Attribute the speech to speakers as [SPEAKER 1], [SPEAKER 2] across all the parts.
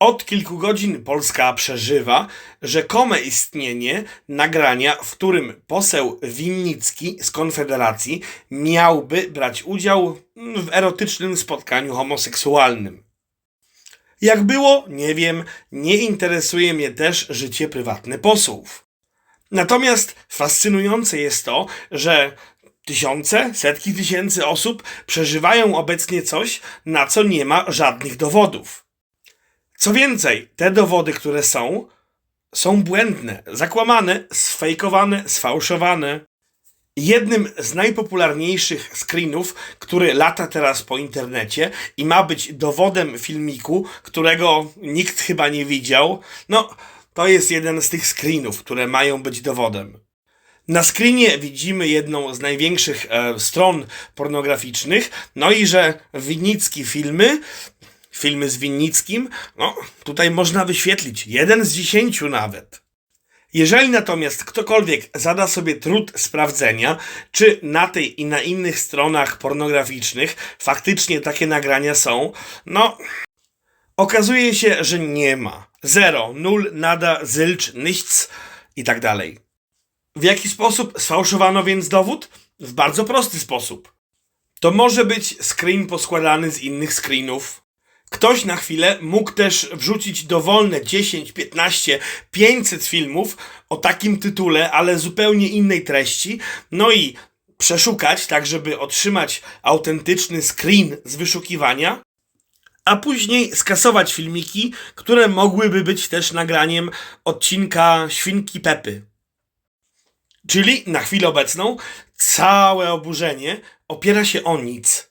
[SPEAKER 1] Od kilku godzin Polska przeżywa rzekome istnienie nagrania, w którym poseł Winnicki z Konfederacji miałby brać udział w erotycznym spotkaniu homoseksualnym. Jak było, nie wiem, nie interesuje mnie też życie prywatne posłów. Natomiast fascynujące jest to, że tysiące, setki tysięcy osób przeżywają obecnie coś, na co nie ma żadnych dowodów. Co więcej, te dowody, które są, są błędne, zakłamane, sfejkowane, sfałszowane. Jednym z najpopularniejszych screenów, który lata teraz po internecie i ma być dowodem filmiku, którego nikt chyba nie widział, no to jest jeden z tych screenów, które mają być dowodem. Na screenie widzimy jedną z największych e, stron pornograficznych, no i że Winnicki filmy, filmy z Winnickim, no tutaj można wyświetlić jeden z dziesięciu nawet. Jeżeli natomiast ktokolwiek zada sobie trud sprawdzenia, czy na tej i na innych stronach pornograficznych faktycznie takie nagrania są, no okazuje się, że nie ma. Zero, nul, nada, zilcz, nichts i tak dalej. W jaki sposób sfałszowano więc dowód? W bardzo prosty sposób. To może być screen poskładany z innych screenów. Ktoś na chwilę mógł też wrzucić dowolne 10, 15, 500 filmów o takim tytule, ale zupełnie innej treści, no i przeszukać, tak żeby otrzymać autentyczny screen z wyszukiwania, a później skasować filmiki, które mogłyby być też nagraniem odcinka Świnki Pepy. Czyli na chwilę obecną całe oburzenie opiera się o nic.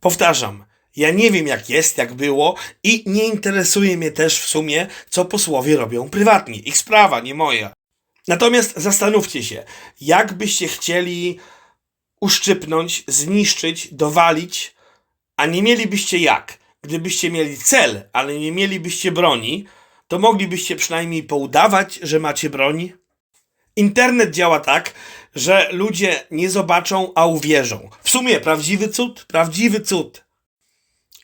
[SPEAKER 1] Powtarzam, ja nie wiem jak jest, jak było i nie interesuje mnie też w sumie, co posłowie robią prywatnie. Ich sprawa, nie moja. Natomiast zastanówcie się, jak byście chcieli uszczypnąć, zniszczyć, dowalić, a nie mielibyście jak. Gdybyście mieli cel, ale nie mielibyście broni, to moglibyście przynajmniej poudawać, że macie broń. Internet działa tak, że ludzie nie zobaczą, a uwierzą. W sumie prawdziwy cud, prawdziwy cud.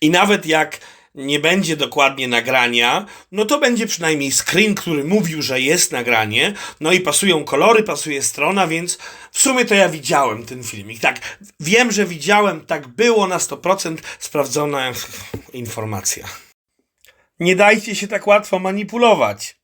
[SPEAKER 1] I nawet jak nie będzie dokładnie nagrania, no to będzie przynajmniej screen, który mówił, że jest nagranie, no i pasują kolory, pasuje strona, więc w sumie to ja widziałem ten filmik. Tak, wiem, że widziałem, tak było na 100% sprawdzona informacja. Nie dajcie się tak łatwo manipulować.